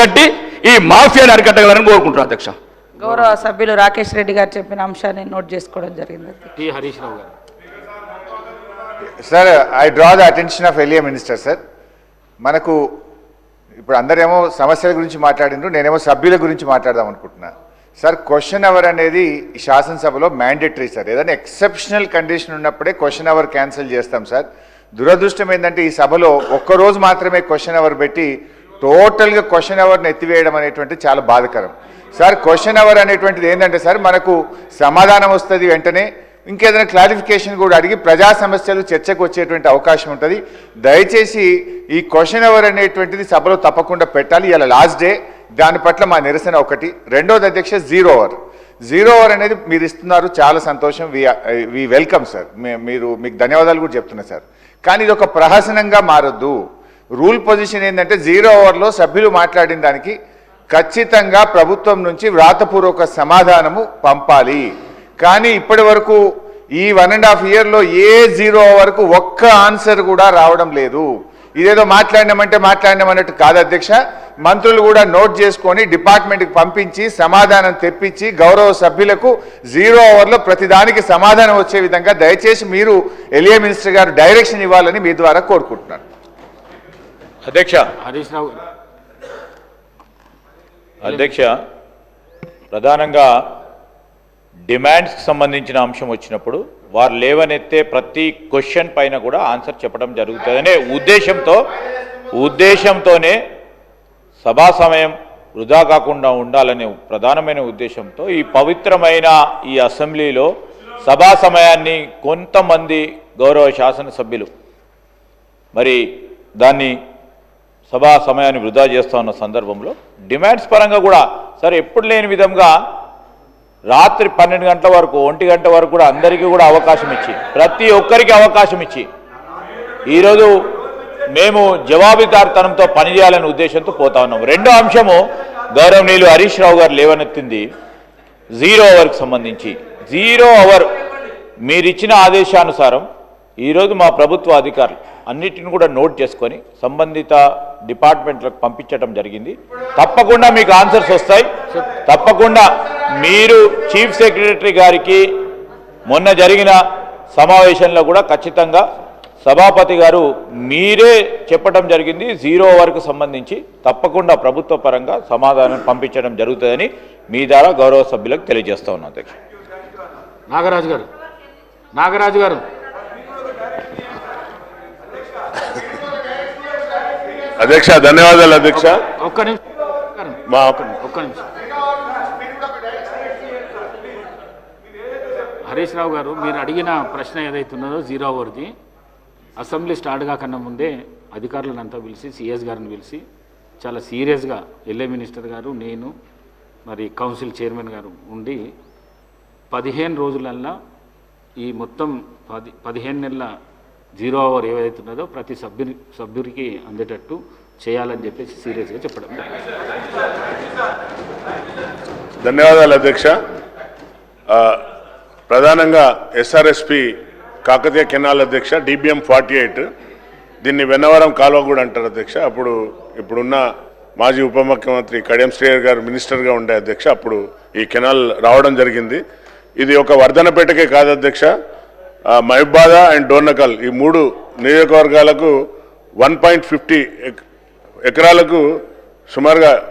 కట్టి ఈ మాఫియాని అరికట్టగలని కోరుకుంటున్నాను అధ్యక్ష. గౌరవ సభ్యులు రాకేష్ రెడ్డి గారు చెప్పిన అంశాన్ని నోట్ చేసుకోవడం జరిగింది. టి హరీష్ రావు గారు. Sir I draw the attention of ఎలియా minister sir. మనకు ఇప్పుడు అందరేమో సమస్యల గురించి మాట్లాడిండ్రు నేనేమో సభ్యుల గురించి మాట్లాడదాం అనుకుంటున్నా. సార్ క్వశ్చన్ అవర్ అనేది శాసనసభలో మ్యాండేటరీ సార్. ఏదైనా ఎక్సెప్షనల్ కండిషన్ ఉన్నప్పుడే క్వశ్చన్ అవర్ క్యాన్సిల్ చేస్తాం సార్. దురదృష్టం ఏంటంటే ఈ సభలో ఒక్కరోజు మాత్రమే క్వశ్చన్ అవర్ పెట్టి టోటల్గా క్వశ్చన్ అవర్ని ఎత్తివేయడం అనేటువంటి చాలా బాధకరం. సార్ క్వశ్చన్ అవర్ అనేటువంటిది ఏంటంటే సార్ మనకు సమాధానం వస్తుంది వెంటనే. ఇంకేదైనా క్లారిఫికేషన్ కూడా అడిగి ప్రజా సమస్యలు చర్చకు వచ్చేటువంటి అవకాశం ఉంటుంది. దయచేసి ఈ క్వశ్చన్ అవర్ అనేటువంటిది సభలో తప్పకుండా పెట్టాలి. ఇలా లాస్ట్ డే దాని పట్ల మా నిరసన ఒకటి. రెండోది అధ్యక్ష జీరో అవర్. జీరో అవర్ అనేది మీరు ఇస్తున్నారు చాలా సంతోషం. We we welcome sir. మీరు మీకు ధన్యవాదాలు కూడా చెప్తున్నా సార్. కానీ ఇది ఒక ప్రహసనంగా మారొద్దు. రూల్ పొజిషన్ ఏంటంటే జీరో అవర్లో సభ్యులు మాట్లాడిన దానికి ఖచ్చితంగా ప్రభుత్వం నుంచి వ్రాతపూర్వక సమాధానము పంపాలి. కానీ ఇప్పటి వరకు ఈ వన్ అండ్ హాఫ్ ఇయర్లో ఏ జీరో వరకు ఒక్క ఆన్సర్ కూడా రావడం లేదు. ఇదేదో మాట్లాడినామంటే మాట్లాడినాం అన్నట్టు కాదు అధ్యక్ష. మంత్రులు కూడా నోట్ చేసుకొని డిపార్ట్మెంట్కి పంపించి సమాధానం తెప్పించి గౌరవ సభ్యులకు జీరో అవర్లో ప్రతిదానికి సమాధానం వచ్చే విధంగా దయచేసి మీరు ఎలియా మినిస్టర్ గారు డైరెక్షన్ ఇవ్వాలని మీ ద్వారా కోరుకుంటున్నాను. అధ్యక్ష. హరీష్ రావు అధ్యక్ష ప్రధానంగా డిమాండ్స్కి సంబంధించిన అంశం వచ్చినప్పుడు వారు లేవనెత్తే ప్రతి క్వశ్చన్ పైన కూడా ఆన్సర్ చెప్పడం జరుగుతుందనే ఉద్దేశంతో ఉద్దేశంతోనే సభా సమయం వృధా కాకుండా ఉండాలనే ప్రధానమైన ఉద్దేశంతో ఈ పవిత్రమైన ఈ అసెంబ్లీలో సభా సమయాన్ని కొంతమంది గౌరవ శాసనసభ్యులు మరి దాన్ని సభా సమయాన్ని వృధా చేస్తూ ఉన్న సందర్భంలో డిమాండ్స్ పరంగా కూడా సరే ఎప్పుడు లేని విధంగా రాత్రి పన్నెండు గంటల వరకు ఒంటి గంట వరకు కూడా అందరికీ కూడా అవకాశం ఇచ్చి ప్రతి ఒక్కరికి అవకాశం ఇచ్చి ఈరోజు మేము జవాబుదారితనంతో పనిచేయాలనే ఉద్దేశంతో పోతా ఉన్నాం రెండో అంశము గౌరవనీయులు హరీష్ రావు గారు లేవనెత్తింది. జీరో అవర్కి సంబంధించి జీరో అవర్ మీరిచ్చిన ఆదేశానుసారం ఈరోజు మా ప్రభుత్వ అధికారులు అన్నిటిని కూడా నోట్ చేసుకొని సంబంధిత డిపార్ట్మెంట్లకు పంపించడం జరిగింది. తప్పకుండా మీకు ఆన్సర్స్ వస్తాయి. తప్పకుండా మీరు చీఫ్ సెక్రటరీ గారికి మొన్న జరిగిన సమావేశంలో కూడా ఖచ్చితంగా సభాపతి గారు మీరే చెప్పడం జరిగింది. జీరో వరకు సంబంధించి తప్పకుండా ప్రభుత్వ పరంగా సమాధానం పంపించడం జరుగుతుందని మీ ద్వారా గౌరవ సభ్యులకు తెలియజేస్తా ఉన్నాను అధ్యక్ష. నాగరాజు గారు. నాగరాజు గారు. అధ్యక్ష ధన్యవాదాలు అధ్యక్ష. ఒక్క నిమిషం మా ఒక్క నిమిషం హరీష్ రావు గారు మీరు అడిగిన ప్రశ్న ఏదైతే ఉన్నదో జీరో అవర్ది అసెంబ్లీ స్టార్ట్ కాకన్నా ముందే అధికారులను అంతా పిలిచి సిఎస్ గారిని పిలిచి చాలా సీరియస్గా ఎల్ఏ మినిస్టర్ గారు నేను మరి కౌన్సిల్ చైర్మన్ గారు ఉండి పదిహేను రోజులల్లా ఈ మొత్తం పది పదిహేను నెలల జీరో అవర్ ఏవైతే ఉన్నదో ప్రతి సభ్యుని సభ్యుడికి అందేటట్టు చేయాలని చెప్పేసి సీరియస్గా చెప్పడం. ధన్యవాదాలు అధ్యక్ష. ప్రధానంగా ఎస్ఆర్ఎస్పి కాకతీయ కెనాల్ అధ్యక్ష డిబిఎం ఫార్టీ ఎయిట్. దీన్ని వెన్నవరం కాలువ కూడా అంటారు అధ్యక్ష. అప్పుడు ఇప్పుడున్న మాజీ ఉప ముఖ్యమంత్రి కడియం శ్రేయర్ గారు మినిస్టర్గా ఉండే అధ్యక్ష అప్పుడు ఈ కెనాల్ రావడం జరిగింది. ఇది ఒక వర్ధనపేటకే కాదు అధ్యక్ష. మహిబాద అండ్ డోర్నకల్ ఈ మూడు నియోజకవర్గాలకు వన్ పాయింట్ ఫిఫ్టీ ఎకరాలకు సుమారుగా